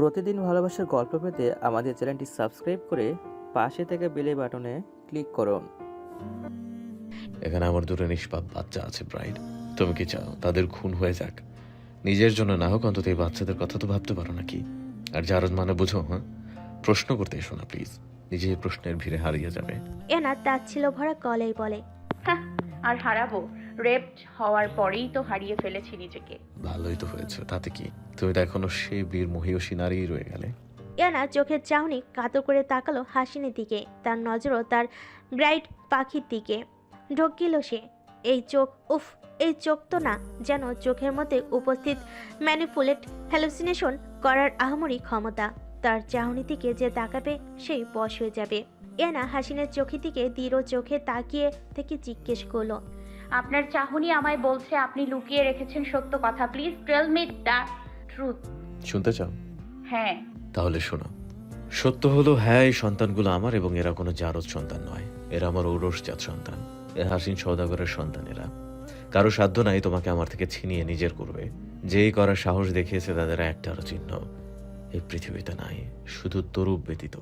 প্রতিদিন ভালোবাসার গল্প পেতে আমাদের চ্যানেলটি সাবস্ক্রাইব করে পাশে থেকে বেলে বাটনে ক্লিক করুন। এখানে আমার দুটো নিষ্পাপ বাচ্চা আছে ব্রাইড তুমি কি চাও? তাদের খুন হয়ে যাক। নিজের জন্য না হোক অন্তত এই বাচ্চাদের কথা তো ভাবতে পারো নাকি? আর জারদ মানে বুঝো হ্যাঁ? প্রশ্ন করতে এসো না প্লিজ। নিজে প্রশ্নের ভিড়ে হারিয়ে যাবে। এনা তাচ্ছিল ভরা গলেই বলে। হ্যাঁ আর হারাবো। রেপড হওয়ার পরেই তো হারিয়ে ফেলেছি নিজেকে। ভালোই তো হয়েছে তাতে কি? তুমি তো এখনও সে বীর মহিষী নারীই রয়ে গেলে। ইয়ানা চোখের চাহনি কাতর করে তাকালো হাসিনের দিকে তার নজরও তার ব্রাইট পাখির দিকে। ঢোক গেল সে এই চোখ উফ এই চোখ তো না যেন চোখের মধ্যে উপস্থিত ম্যানিপুলেট হ্যালুসিনেশন করার আহমরি ক্ষমতা। তার চাহনি দিকে যে তাকাবে সেই বশ হয়ে যাবে। এনা হাসিনের চোখের দিকে দৃঢ় চোখে তাকিয়ে থেকে জিজ্ঞেস করল আপনার চাহনি আমায় বলছে আপনি লুকিয়ে রেখেছেন সত্য কথা। Please tell me the truth শুনতে চাও? হ্যাঁ। তাহলে শোনো। সত্য হলো হ্যাঁ এই সন্তানগুলো আমার এবং এরা কোনো জারদ সন্তান নয়। এরা আমার ঔরসজাত সন্তান। এ হাসিন সৌদাগরের সন্তান এরা। কারও সাধ্য নাই তোমাকে আমার থেকে ছিনিয়ে নিজের করবে। যেই করার সাহস দেখিয়েছে তাদের একটারও চিহ্ন। এই পৃথিবীতে নাই শুধু তরুপ ব্যতীত।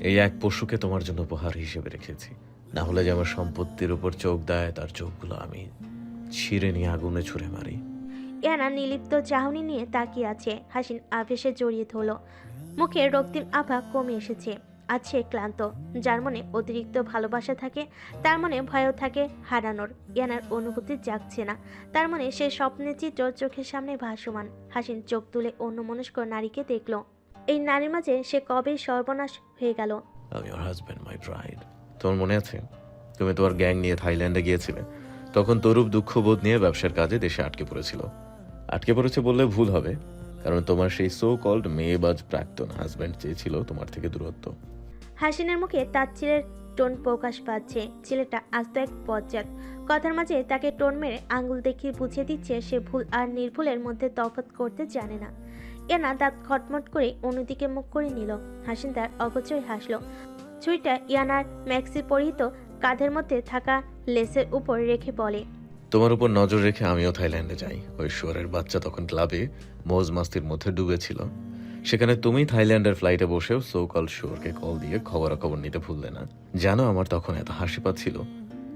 এই এক পশুকে তোমার জন্য উপহার হিসেবে রেখেছি। না হলে যে আমার সম্পত্তির উপর চোখ দেয় তার চোখগুলো আমি ছিঁড়ে নিয়ে আগুনে ছুঁড়ে মারি। ইয়ানা নিলিপ্ত চাহনি নিয়ে তাকিয়ে আছে। হাসিন আবেশে জড়িয়ে ধরল। মুখে রক্তিম আভা কমে এসেছে আছে ক্লান্ত। যার মনে অতিরিক্ত ভালোবাসা থাকে তার মনে ভয়ও থাকে হারানোর। ইয়ানার অনুভূতি জাগছে না। তার মনে সে স্বপ্নের চিত্র চোখের সামনে ভাসমান। হাসিন চোখ তুলে অন্য মনস্ক নারীকে দেখল। এই নারীর মাঝে সে কবে সর্বনাশ হয়ে গেল? আমি ওর হাজব্যান্ড মাই ব্রাইড তোমার মনে আছে? তুমি তোমার গ্যাং নিয়ে থাইল্যান্ডে গিয়েছিলে। তখন তরুপ দুঃখবোধ নিয়ে ব্যবসার কাজে দেশে আটকে পড়েছিল। আটকে পড়েছে বললে ভুল হবে, কারণ তোমার সেই সো কল্ড মেয়েবাজ প্রাক্তন হাজব্যান্ড চেয়েছিল তোমার থেকে দূরত্ব। হাসিনের মুখে তাচ্ছিলের টোন প্রকাশ পাচ্ছে। ছেলেটা আস্ত এক পজ্জাত কথার মাঝে তাকে টোন মেরে আঙ্গুল দেখিয়ে বুঝিয়ে দিচ্ছে, সে ভুল আর নির্ভুলের মধ্যে তফাৎ করতে জানে না। এনা দাঁত খটমট করে অন্যদিকে মুখ করে নিল। হাসিন তার অগোচরে হাসলো। ছুরিটা ইয়ানার ম্যাক্সি পরিহিত কাঁধের মধ্যে থাকা লেসের উপর রেখে বলে, তোমার উপর নজর রেখে আমিও থাইল্যান্ডে যাই। ওই শুয়ারের বাচ্চা তখন ক্লাবে মৌজ মাস্তির মধ্যে ডুবেছিল। সেখানে তুমি থাইল্যান্ডের ফ্লাইটে বসেও সো কল শুয়োরকে কল দিয়ে খবরাখবর নিতে ভুললে না। জানো আমার তখন এত হাসি পাচ্ছিল।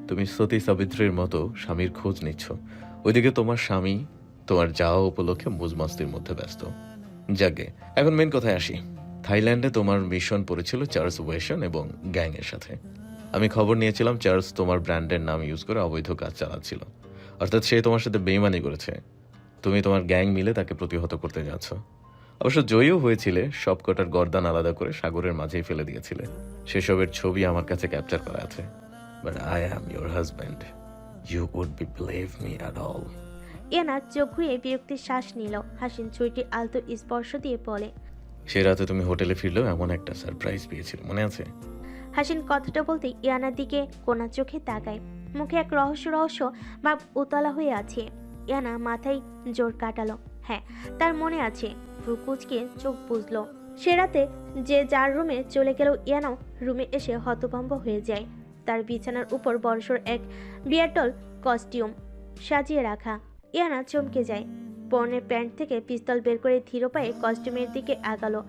তুমি সতী সাবিত্রীর মতো স্বামীর খোঁজ নিচ্ছ। ওইদিকে তোমার স্বামী, তোমার যাওয়া উপলক্ষে মৌজ মাস্তির মধ্যে ব্যস্ত। যাকে এখন মেন কথায় আসি। থাইল্যান্ডে তোমার মিশন পড়েছিল চার্লস ওয়েশন এবং গ্যাংয়ের সাথে। আমি খবর নিয়েছিলাম, চার্লস তোমার ব্র্যান্ডের নাম ইউজ করে অবৈধ কাজ চালাচ্ছিল। অর্থাৎ সে তোমার সাথে বেইমানি করেছে। তুমি তোমার গ্যাং মিলে তাকে প্রতিহত করতে যাচ্ছ। অবশ্য জয়ীও হয়েছিলে সব কটার গর্দান আলাদা করে সাগরের মাঝেই ফেলে দিয়েছিলে। সেসবের ছবি আমার কাছে ক্যাপচার করা আছে। But I am your husband you would be believe me at all Iyana চোখ ঘুরিয়ে বিরক্তির শ্বাস নিল। হাসিন ছুরিটি আলতো স্পর্শ দিয়ে বলে সে রাতে তুমি হোটেলে ফিরলেও এমন একটা সারপ্রাইজ পেয়েছিল, মনে আছে? হাসিন কথাটা বলতে ইয়ানার দিকে কোনা চোখে তাকায়। মুখে এক রহস্য রহস্য ভাব উতলা হয়ে আছে। ইয়ানা মাথায় জোর কাটালো। হ্যাঁ তার মনে আছে। ভ্রুকুচকে চোখ বুঝলো সে রাতে যে যার রুমে চলে গেল ইয়ানাও রুমে এসে হতভম্ব হয়ে যায়। তার বিছানার উপর বড়সড় এক বিয়াটল কস্টিউম সাজিয়ে রাখা। ইয়ানা চমকে যায়। পরনের প্যান্ট থেকে পিস্তল বের করে ধীর পায়ে কস্টিউমের দিকে আগালো।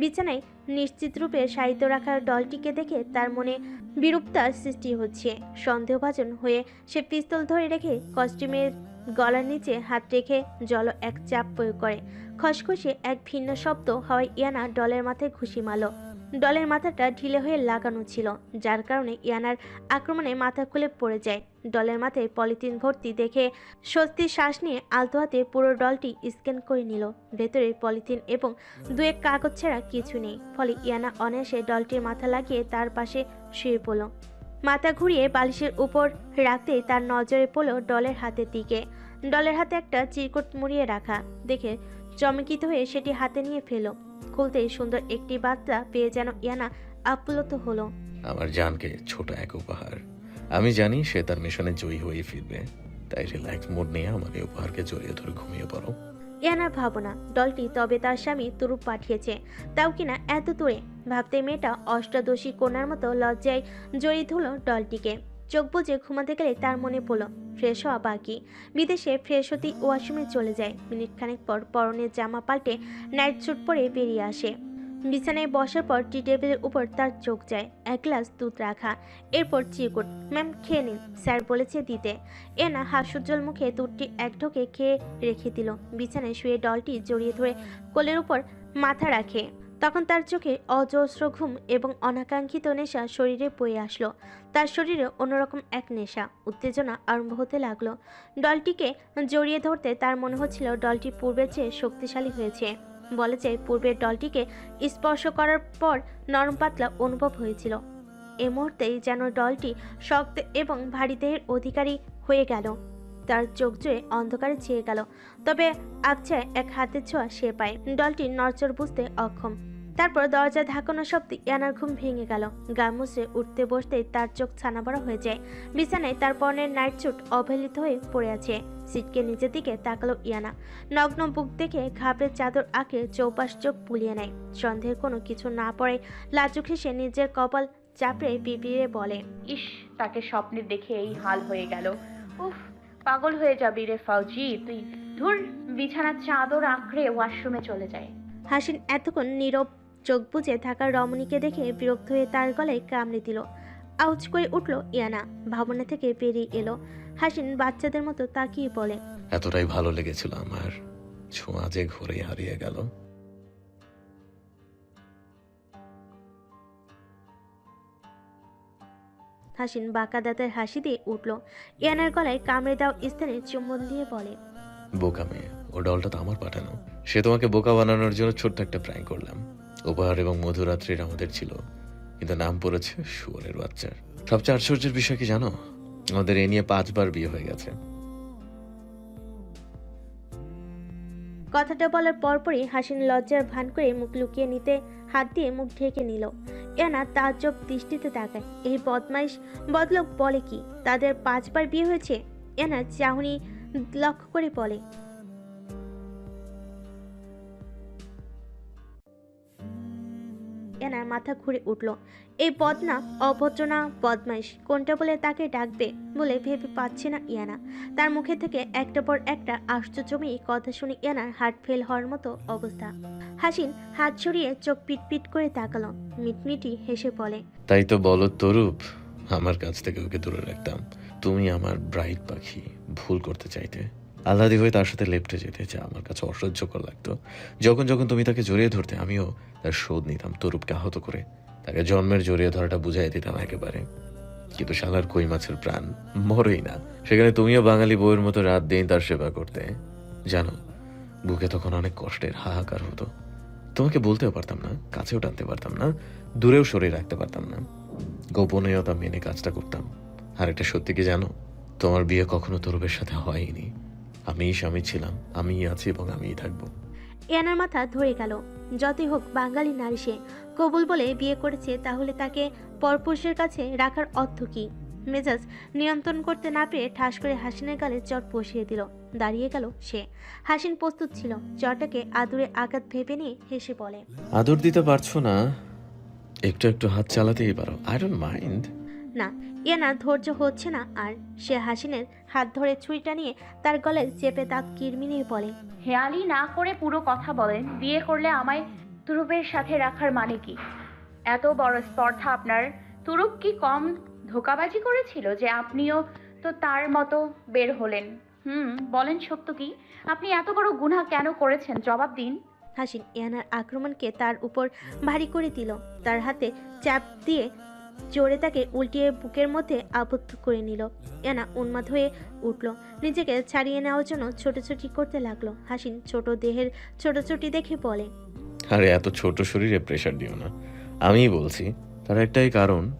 বিছানায় নিশ্চিত রূপে সাহিত্য রাখার দলটিকে দেখে তার মনে বিরূপতার সৃষ্টি হচ্ছে। সন্দেহভাজন হয়ে সে পিস্তল ধরে রেখে কস্টিউমের গলার নিচে হাত রেখে জল এক চাপ প্রয়োগ করে। খসখসে এক ভিন্ন শব্দ হওয়ায় ইয়ানা ডলের মাথায় ঘুষি মারল। ডলের মাথাটা ঢিলে হয়ে লাগানো ছিল, যার কারণে ইয়ানার আক্রমণে মাথা খুলে পড়ে যায়। ডলের মাথায় পলিথিন ভর্তি দেখে স্বস্তির শ্বাস নিয়ে আলতো হাতে পুরো ডলটি স্ক্যান করে নিল। ভেতরে পলিথিন এবং দু এক কাগজ ছাড়া কিছু নেই, ফলে ইয়ানা অনায়াসে ডলটির মাথা লাগিয়ে তার পাশে শুয়ে পড়ল। মাথা ঘুরিয়ে বালিশের উপর রাখতেই তার নজরে পড়ল ডলের হাতের দিকে। ডলের হাতে একটা চিরকুট মুড়িয়ে রাখা, দেখে চমকিত হয়ে সেটি হাতে নিয়ে ফেল খুলতেই সুন্দর একটি বার্তা পেয়ে যেন ইয়ানা আপ্লুত হলো। আমার জানকে ছোট এক উপহার। আমি জানি সে তার মিশনে জয়ী হয়ে ফিরবে। তাই রিল্যাক্স মোড নিয়ে আমার এই উপহারকে জড়িয়ে ধরে ঘুমিয়ে পড়ো। ইয়ানার ভাবনা দলটি তবে তার স্বামী তুরুপ পাঠিয়েছে। তাও কিনা এত দূরে? ভাবতে মেয়েটা অষ্টাদশী কোনার মতো লজ্জায় জড়িয়ে ধরল দলটিকে। চোখ বুজে ঘুমাতে গেলে তার মনে পড়ল ফ্রেশ হওয়া বাকি। বিদেশে ফ্রেশ হতেই ওয়াশরুমে চলে যায়। মিনিট খানেক পর পরনের জামা পাল্টে নাইট স্যুট পরে বেরিয়ে আসে। বিছানায় বসার পর টি টেবিলের উপর তার চোখ যায়। এক গ্লাস দুধ রাখা। এরপর চিকুট ম্যাম, খেয়ে নিন। স্যার বলেছে দিতে। এনা হাস্যোজ্জ্বল মুখে দুধটি এক ঢোকে খেয়ে রেখে দিল। বিছানায় শুয়ে ডলটি জড়িয়ে ধরে কোলের উপর মাথা রাখে। তখন তার চোখে অজস্র ঘুম এবং অনাকাঙ্ক্ষিত নেশা শরীরে বয়ে আসলো। তার শরীরে অন্যরকম এক নেশা, উত্তেজনা আরম্ভ হতে লাগল। ডলটিকে জড়িয়ে ধরতে তার মনে হচ্ছিল ডলটি পূর্বের চেয়ে শক্তিশালী হয়েছে। বলে যে পূর্বের ডলটিকে স্পর্শ করার পর নরম পাতলা অনুভব হয়েছিল। এ মুহূর্তেই যেন ডলটি শক্ত এবং ভারী দেহের অধিকারী হয়ে গেল। তার চোখ জুড়ে অন্ধকারে ছেয়ে গেল। তবে আবছায় এক হাতের ছোঁয়া সে পায়। ডলটি নড়চড় বুঝতে অক্ষম। তারপর দরজা ধাকানো শব্দে ইয়ানার ঘুম ভেঙে গেল। গা মুছে উঠতে বসতেই তার চোখ ছানাবড়া হয়ে যায়। বিছানায় তার পরনের নাইট স্যুট অবহেলিত হয়ে পড়ে আছে। সিটকে নিচের দিকে তাকালো ইয়ানা। নগ্ন বুক দেখে ঘাবড়ে চাদর আঁকে চৌপাশ চোখ বুলিয়ে নেয়। সন্দেহের কোনো কিছু না পড়ে লাজুক হেসে নিজের কপাল চাপড়ে পিপিয়ে বলে, ইস, তাকে স্বপ্নে দেখে এই হাল হয়ে গেল। উফ, পাগল হয়ে যাবি রে ফাউজি। তুই ধুর, বিছানার চাদর আঁকড়ে ওয়াশরুমে চলে যায়। হাসিন এতক্ষণ নীরব চোখ বুজে থাকা রমণীকে দেখে বিরক্ত হয়ে তার গলায় কামড়ে দিল। আউচ করে উঠল ইয়ানা। ভাবনা থেকে বেরিয়ে এলো। হাসিন বাচ্চাদের মতো তাকিয়ে বলে এতটাই ভালো লেগেছিল আমার। ছোঁয়া যে ঘুরে হারিয়ে গেল। হাসিন বাঁকা দাঁতের হাসি দিয়ে উঠল। ইয়ানার গলায় কামড়ে দাও স্থানে চুম্বন দিয়ে বলে বোকা মেয়ে ও ডলটা তো আমার পাঠানো। সে তোমাকে বোকা বানানোর জন্য ছোট্ট একটা প্র্যাঙ্ক করলাম। উপহার এবং মধুরাত্রির আমাদের ছিল, কিন্তু নাম পড়েছে শুয়োরের বাচ্চার। সবচেয়ে আশ্চর্যের বিষয় কি জানো? আমাদের এ নিয়ে পাঁচবার বিয়ে হয়ে গেছে। কথাটা বলার পরপরই হাসিন লজ্জার ভান করে মুখ লুকিয়ে নিতে হাত দিয়ে মুখ ঢেকে নিল। এনা তাজ্জব দৃষ্টিতে তাকায়। এই বদমাইশ বদলোক বলে কি? তাদের পাঁচবার বিয়ে হয়েছে? এনা চাহনি লক্ষ্য করে বলে মাথা ঘুরে উঠল। এই বদনা, অভদ্রনা বদমাইশ, কোনটা বলে তাকে ডাকবে বলে ভেবে পাচ্ছে না ইয়ানা। তার মুখে থেকে একটা পর একটা আশ্চর্যময়ী কথা শুনে ইয়ানার হার্ট ফেল হওয়ার মতো অবস্থা। হাসিন হাত সরিয়ে চোখ পিটপিট করে তাকালো। মিটমিটি হেসে বলে, তাই তো বলো তরুপ, আমার কাছ থেকে ওকে দূরে রাখতাম। তুমি আমার ব্রাইট পাখি, ভুল করতে চাইতে। আল্লাদি হয়ে তার সাথে লেপটে যেতে যা আমার কাছে অসহ্যকর লাগতো। যখন যখন তুমি তাকে জড়িয়ে ধরতে, আমিও তার শোধ নিতাম, তরুপকে আহত করে। তাকে জন্মের জড়িয়ে ধরাটা বুঝাই দিতাম একেবারে। কিন্তু শালার কই মাছের প্রাণ? মরেই না। সেখানে তুমিও বাঙালি বউয়ের মতো রাত দিন তার সেবা করতে। জানো, বুকে তখন অনেক কষ্টের হাহাকার হতো। তোমাকে বলতেও পারতাম না, কাছেও টানতে পারতাম না, দূরেও সরিয়ে রাখতে পারতাম না। গোপনীয়তা মেনে কাজটা করতাম। আর এটা সত্যি কি জানো? তোমার বিয়ে কখনো তরুপের সাথে হয়নি। আমিই স্বামী ছিলাম আমিই আছি এবং আমিই থাকব। ইয়ানার মাথা ধরে গেল। যতই হোক বাঙালি নারী সে। কবুল বলে বিয়ে করেছে তাহলে তাকে পরপুরুষের কাছে রাখার অর্থ কি? মেজাজ নিয়ন্ত্রণ করতে না পেরে ঠাস করে হাসিনের গালে চট বসিয়ে দিল। দাঁড়িয়ে গেল সে। হাসিন প্রস্তুত ছিল। চটাকে আদুরে আঘাত ভেবে নিয়ে হেসে বলে আদর দিতে পারছ না একটু একটু হাত চালাতেই পারো। আই ডোন্ট মাইন্ড না ইয়ানার ধৈর্য হচ্ছে না। আর সে হাসিনের হাত ধরে ছুরিটা নিয়ে তার গলায় চেপে দাঁত কিরমিনিয়ে বলে হেয়ালি না করে পুরো কথা বলেন বিয়ে করলে আমায় তুরুপের সাথে রাখার মানে কি? এত বড় স্পর্ধা আপনার। তুরুপ কি কম ধোকাবাজি করেছিল যে আপনিও তো তার মতো বের হলেন? হুম বলেন সত্য কি? আপনি এত বড় গুনাহ কেন করেছেন? জবাব দিন। হাসিন ইয়ানার আক্রমণকে তার উপর ভারী করে দিল। তার হাতে চাপ দিয়ে জোরে তাকে উল্টিয়ে বুকের মধ্যে আবদ্ধ করে নিল। ইয়ানা উন্মাদ হয়ে উঠল। নিজেকে ছাড়িয়ে নেওয়ার জন্য ছোটাছুটি করতে লাগল। হাসিন ছোট দেহের ছোটাছুটি দেখে বলে আরে এত ছোট শরীরে প্রেশার দিও না। আমিই বলছি তার একটাই কারণ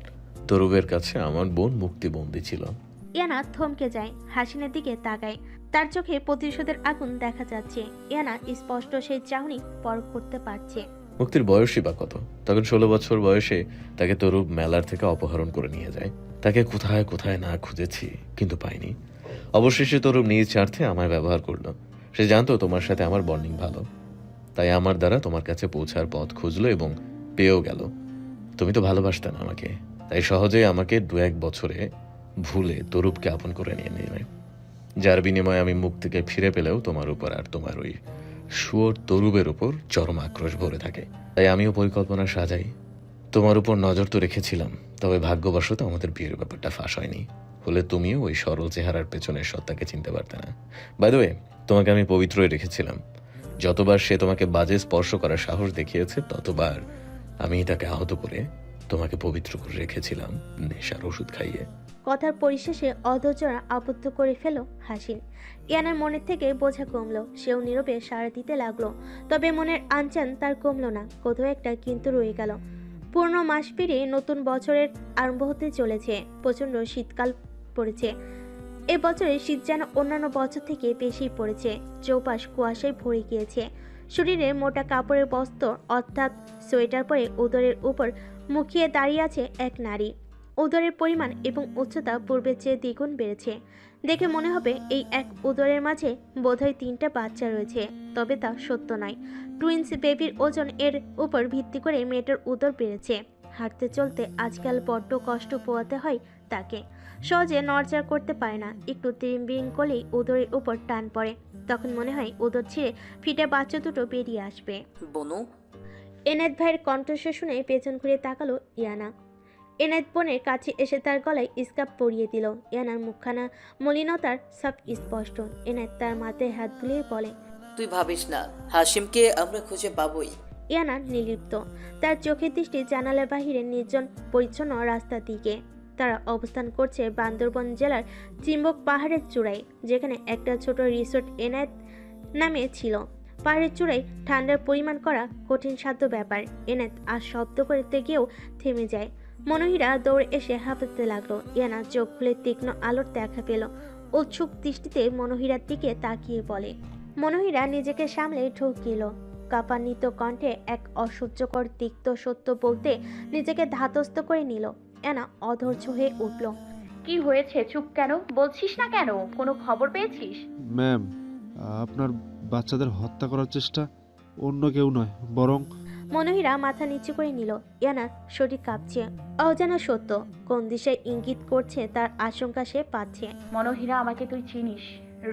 তরুবের কাছে আমার বোন মুক্তি মুক্তিবন্দী ছিল। ইয়ানা থমকে যায় হাসিনের দিকে তাকায়। তার চোখে প্রতিশোধের আগুন দেখা যাচ্ছে। ইয়ানা স্পষ্ট সেই চাহনি পরখ করতে পারছে। মুক্তির বয়সই বা কত? তখন ষোলো বছর বয়সে তাকে তরুপ মেলার থেকে অপহরণ করে নিয়ে যায়। তাকে কোথায় কোথায় না খুঁজেছি, কিন্তু পাইনি। অবশেষে তরুপ নিজ স্বার্থে আমায় ব্যবহার করল। সে জানতো তোমার সাথে আমার বন্ডিং ভালো। তাই আমার দ্বারা তোমার কাছে পৌঁছার পথ খুঁজলো এবং পেয়েও গেল। তুমি তো ভালোবাসতে না আমাকে। তাই সহজেই আমাকে দু এক বছরে ভুলে তরুপকে আপন করে নিয়ে নিলে। যার বিনিময়ে আমি মুখ থেকে ফিরে পেলেও তোমার উপর আর তোমার ওই শুয়োর তরুবের উপর চরম আক্রোশ ভরে থাকে। তাই আমিও পরিকল্পনা সাজাই। তোমার উপর নজর তো রেখেছিলাম, তবে ভাগ্যবশত আমাদের বিয়ের ব্যাপারটা ফাঁস হয়নি। হলে তুমিও ওই সরল চেহারার পেছনের সত্তাকে চিনতে পারতে না। বাই ওয়ে তোমাকে আমি পবিত্রই রেখেছিলাম। যতবার সে তোমাকে বাজে স্পর্শ করার সাহস দেখিয়েছে, ততবার আমি তাকে আহত করে তোমাকে পবিত্র করে রেখেছিলাম নেশার ওষুধ খাইয়ে। কথার পরিশেষে অধৈর্যরা আবদ্ধ করে ফেল হাসিন। ইয়ানার মনের থেকে বোঝা কমল, সেও নীরবে সাড়া দিতে লাগল, তবে মনের আনচান তার কমল না, কোথাও একটা কিন্তু রয়ে গেল। পূর্ণ মাস পেরিয়ে নতুন বছরের আরম্ভ হতে চলেছে, প্রচণ্ড শীতকাল পড়েছে। এ বছরে শীত যেন অন্যান্য বছর থেকে বেশি পড়েছে, চৌপাশ কুয়াশায় ভরে গিয়েছে। শরীরে মোটা কাপড়ের বস্ত্র, অর্থাৎ সোয়েটার পরে উদরের উপর মুখিয়ে দাঁড়িয়ে আছে এক নারী। উদরের পরিমাণ এবং উচ্চতা পূর্বের চেয়ে দ্বিগুণ বেড়েছে। দেখে মনে হবে এই এক উদরের মাঝে বোধহয় তিনটা বাচ্চা রয়েছে তবে তা সত্য নয়। টুইন্স বেবির ওজন এর উপর ভিত্তি করে মেয়েটার উদর বেড়েছে। হাঁটতে চলতে আজকাল বড্ড কষ্ট পোয়াতে হয় তাকে। সহজে নড়চড় করতে পারে না একটু তিরিং করলেই উদরের উপর টান পড়ে। তখন মনে হয় উদর ছিঁড়ে ফিটে বাচ্চা দুটো বেরিয়ে আসবে। বনু? এনায়েত ভাইয়ের কণ্ঠস্বর শুনে পেছন ঘুরে তাকালো ইয়ানা। এনায়েত বোনের কাছে এসে তার গলায় স্কার্ফ পরিয়ে দিল। ইয়ানার মুখখানা মলিনতার সব স্পষ্ট। এনায়েত তার মাথায় হাত বুলিয়ে বলে তুই ভাবিস না হাসিমকে আমরা খুঁজে পাবই। ইয়ানা নিলিপ্ত তার চোখের দৃষ্টি জানালার বাহিরে নির্জন পরিচ্ছন্ন রাস্তার দিকে। তারা অবস্থান করছে বান্দরবন জেলার চিম্বক পাহাড়ের চূড়ায় যেখানে একটা ছোট রিসোর্ট এনায়েত নামে ছিল। পাহাড়ের চূড়ায় ঠান্ডার পরিমাণ করা কঠিন সাধ্য ব্যাপার। এনায়েত আর শব্দ করতে গিয়েও থেমে যায়। মনোহীরা দৌড়ে এসে হাঁপাতে লাগল। ইয়ানা চোখ খুলে তীক্ষ্ণ আলোর দেখা পেল। উৎসুক দৃষ্টিতে মনোহীরার দিকে তাকিয়ে বলে মনোহীরা নিজেকে সামলে ঢুকিল কাপান্বিত কণ্ঠে এক অসহ্যকর তিক্ত সত্য বলতে নিজেকে ধাতস্থ করে নিল। এনা অধৈর্য হয়ে উঠল। কি হয়েছে? চুপ কেন? বলছিস না কেন? কোনো খবর পেয়েছিস? ম্যাম আপনার বাচ্চাদের হত্যা করার চেষ্টা অন্য কেউ নয় বরং মনোহীরা মাথা নিচু করে নিল। ইয়ানার শরীর কাঁপছে। অজানা সত্য কোন দিশায় ইঙ্গিত করছে তার আশঙ্কা সে পাচ্ছে। মনোহীরা আমাকে তুই চিনিস।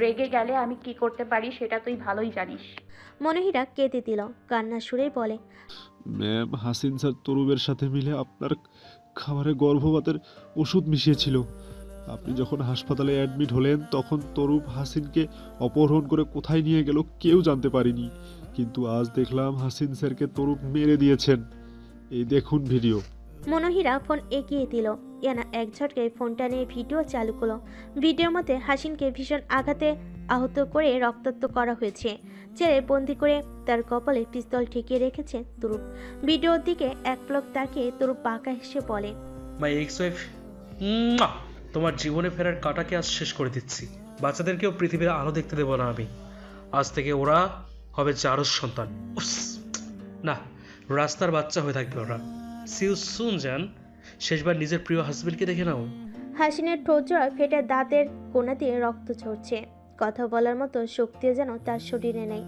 রেগে গেলে আমি কি করতে পারি সেটা তুই ভালোই জানিস। মনোহীরা কেঁদে দিল কান্না সুরেই বলে ম্যাম হাসিন স্যার তরুবের সাথে মিলে আপনার খাবারে গর্ভপাতের ওষুধ মিশিয়েছিল। আপনি যখন হাসপাতালে অ্যাডমিট হলেন তখন তরুপ হাসিনকে অপহরণ করে কোথায় নিয়ে গেল কেউ জানতে পারেনি। কিন্তু আজ দেখলাম হাসিন স্যারকে তরুপ মেরে দিয়েছেন। এই দেখুন ভিডিও। মনোহীরা ফোন এগিয়ে দিল। ইয়ানা এক ঝটকায় ফোনটা নিয়ে ভিডিও চালু করল। ভিডিওর মধ্যে হাসিনকে ভীষণ আঘাতে আহত করে রক্তাক্ত করা হয়েছে। ছেড়ে বন্দি করে তার কপালে পিস্তল ঠেকিয়ে রেখেছে তুরুপ। ভিডিওর দিকে এক পলক তাকিয়ে তরুপ বাঁকা হেসে বলে মাই এক্স ওয়াইফ তোমার জীবনে ফেরার কাটাকে আজ শেষ করে দিচ্ছি। বাচ্চাদেরকেও পৃথিবীর আলো দেখতে দেবো না আমি। আজ থেকে ওরা হবে জারজ সন্তান। না, রাস্তার বাচ্চা হয়ে থাকবে ওরা। সিউ সুন যান শেষবার নিজের প্রিয় হাজবেন্ডকে দেখে নাও। হাসিনের ঠোঁটজোড়া ফেটে দাঁতের কোনা দিয়ে রক্ত ঝরছে। কথা বলার মতো শক্তিও যেন তার শরীরে নেই।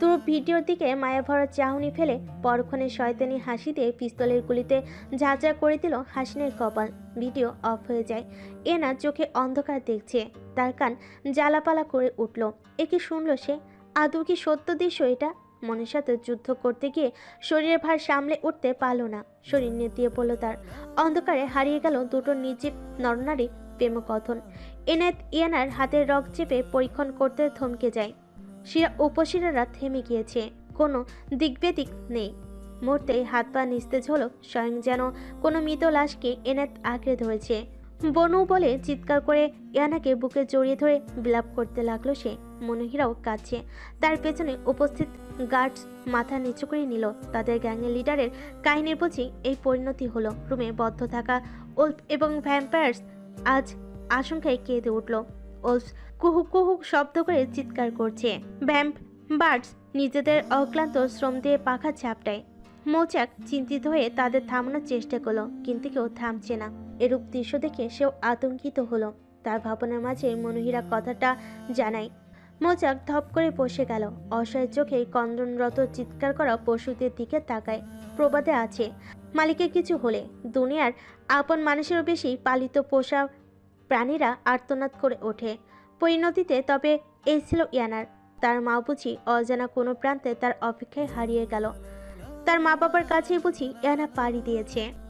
তুরু ভিডিওর দিকে মায়া ভরা চাহনি ফেলে পরক্ষণে শয়তানি হাসি দিয়ে পিস্তলের গুলিতে ঝাঁঝা করে দিল হাসিনের কপাল। ভিডিও অফ হয়ে যায়। এনা চোখে অন্ধকার দেখছে। তার কান জ্বালাপালা করে উঠল। এ কি শুনল সে আদৌ কি সত্য দৃশ্য এটা? মনের সাথে যুদ্ধ করতে গিয়ে শরীরের ভার সামলে উঠতে পারল না। শরীর নেতিয়ে পড়ল তার। অন্ধকারে হারিয়ে গেল দুটো নির্জীব নরনারী প্রেমকথন। এনায়েত ইয়ানার হাতের রক চেপে পরীক্ষণ করতে থমকে যায়। শিরা উপশিরারা থেমে গিয়েছে। কোনো দিকবেদিক নেই। মুহূর্তে হাত পা নিস্তেজ হলো স্বয়ং যেন কোনো মৃত লাশকে এনায়েত আঁকড়ে ধরেছে। বনু বলে চিৎকার করে ইয়ানাকে বুকে জড়িয়ে ধরে বিলাপ করতে লাগল সে। মনোহীরাও কাঁদছে তার পেছনে উপস্থিত গার্ডস মাথা নিচু করে নিল। তাদের গ্যাংয়ের লিডারের কাহিনীর বুঝি এই পরিণতি হলো। রুমে বদ্ধ থাকা ওল্ফ এবং ভ্যাম্পায়ার্স আজ আশঙ্কায় কেঁদে উঠল। ওল্ফ কুহু কুহু শব্দ করে চিৎকার করছে। ভ্যাম্প বার্ডস নিজেদের অক্লান্ত শ্রম দিয়ে পাখা ঝাপটায়। মৌচাক চিন্তিত হয়ে তাদের থামানোর চেষ্টা করল, কিন্তু কেউ থামছে না। এরূপ দৃশ্য দেখে সেও আতঙ্কিত হলো। তার ভাবনার মাঝে মনোহীরা কথাটা জানায় মৌচাক ধপ করে বসে গেল। অসহায় চোখে কন্দনরত চিৎকার করা পশুদের দিকে তাকায়। প্রবাদে আছে, মালিকের কিছু হলে। দুনিয়ার আপন মানুষেরও বেশি পালিত পোষা প্রাণীরা আর্তনাদ করে ওঠে। পরিণতিতে তবে এই ছিল ইয়ানার। তার মা বুঝি অজানা কোনো প্রান্তে তার অপেক্ষায় হারিয়ে গেল। তার মা বাবার কাছেই বুঝি ইয়ানা পাড়ি দিয়েছে।